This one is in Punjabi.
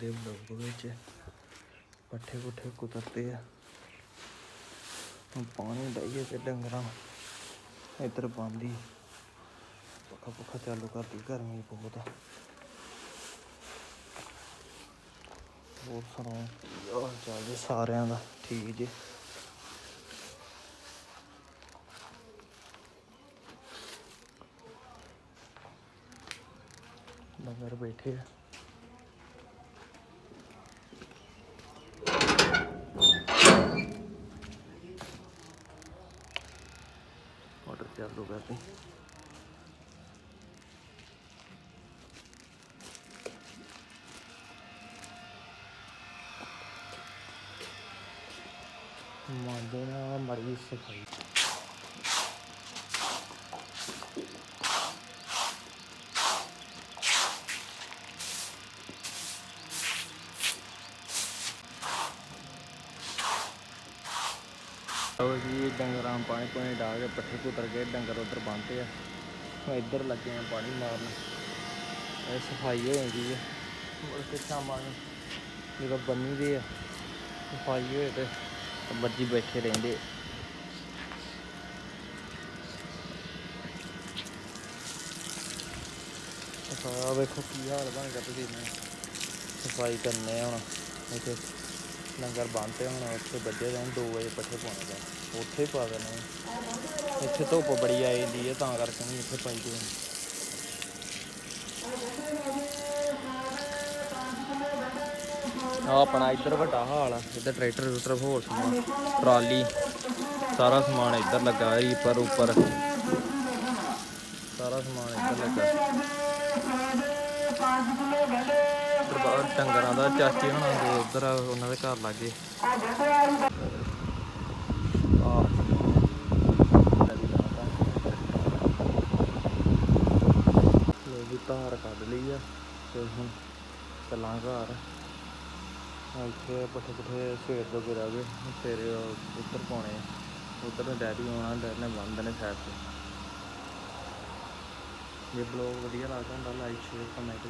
ਦੇ ਬਲੌਗ ਵਿੱਚ ਪੱਠੇ ਪੁੱਠੇ ਕੁਤਰਤੇ ਆ। ਪਾਣੀ ਡਾਈਏ ਤੇ ਡੰਗਰਾਂ ਇੱਧਰ ਬੰਦੀ ਪੱਖਾ ਪੁੱਖਾ ਚਾਲੂ ਕਰਦੀ, ਗਰਮੀ ਬਹੁਤ ਆ। ਹੋਰ ਸੁਣਾਓ, ਕੀ ਹਾਲ ਚਾਲ ਜੀ ਸਾਰਿਆਂ ਦਾ? ਠੀਕ ਜੀ? ਡੰਗਰ ਬੈਠੇ ਆ। ਮੋਟਰ ਚਾਲੂ ਕਰਤੀ ਮਾਂਦੇ ਨਾ ਮਰੀ ਸਫ਼ਾਈ ਉਹ ਜੀ ਡੰਗਰਾਂ ਨੂੰ ਪਾਣੀ ਪਾਣੀ ਡਾ ਕੇ ਪੱਠੇ ਕੁਤਰ ਗਏ ਡੰਗਰ ਉਧਰ ਬੰਨ੍ਹਤੇ ਆ। ਇੱਧਰ ਲੱਗੇ ਆ ਪਾਣੀ ਮਾਰਨ। ਇਹ ਸਫ਼ਾਈ ਹੋ ਜਾਂਦੀ ਹੈ ਮੁੜ ਕੇ ਸ਼ਾਮਾਂ ਨੂੰ ਜਦੋਂ ਬੰਨੀ ਦੇ ਆ, ਸਫ਼ਾਈ ਹੋਏ ਤੇ ਬੱਜੀ ਬੈਠੇ ਰਹਿੰਦੇ ਆ। ਵੇਖੋ ਕੀ ਹਾਲ ਬਣ ਗਿਆ ਤੁਸੀਂ। ਸਫ਼ਾਈ ਕਰਨੇ ਹੁਣ ਇੱਥੇ। ਲੰਗਰ ਬੰਨ੍ਹਤੇ ਹੁਣ, ਉੱਥੇ ਵੱਜੇ ਰਹਿਣ 2 ਵਜੇ ਪੱਠੇ ਪਾਉਣੇ ਦਾ ਉੱਥੇ ਹੀ ਪਾ ਦੇਣੇ ਆ। ਇੱਥੇ ਧੁੱਪ ਬੜੀ ਆ ਜਾਂਦੀ ਹੈ ਤਾਂ ਕਰਕੇ ਨਹੀਂ ਇੱਥੇ ਪਾਈਦੇ ਆ। ਆ ਆਪਣਾ ਇੱਧਰ ਵੱਡਾ ਹਾਲ ਆ, ਇੱਧਰ ਟਰੈਕਟਰ ਟਰੂਕਟਰ ਹੋਰ ਸਮਾਨ, ਟਰਾਲੀ, ਸਾਰਾ ਸਮਾਨ ਇੱਧਰ ਲੱਗਾ ਰੀਪਰ ਉੱਪਰ ਸਾਰਾ ਸਮਾਨ ਇੱਧਰ ਲੱਗਾ ਉੱਧਰ ਬਾਹਰ ਡੰਗਰਾਂ ਦਾ ਚਾਚੇ ਹੋਣਾ ਦੇ ਉੱਧਰ, ਉਹਨਾਂ ਦੇ ਘਰ ਲਾਗੇ। ਲੋ ਵੀ ਧਾਰ ਕੱਢ ਲਈ ਆ ਤੇ ਹੁਣ ਚੱਲਾਂ ਘਰ। ਆ ਇੱਥੇ ਪੱਠੇ ਪੁੱਠੇ ਸਵੇਰ ਤੋਂ ਗਿਰਾ ਗਏ ਹੁਣ ਸਵੇਰੇ ਉੱਧਰ ਪਾਉਣੇ ਉੱਧਰ ਡੈਡੀ ਆਉਣਾ, ਡੈਡੀ ਨੇ ਬੰਦ ਨੇ ਸਾਈਡ ਤੇ। ਜੇ ਬਲੌਗ ਵਧੀਆ ਲੱਗਦਾ ਹੁੰਦਾ ਲਾਈਕ ਸ਼ੇਅਰ ਕਮੈਂਟ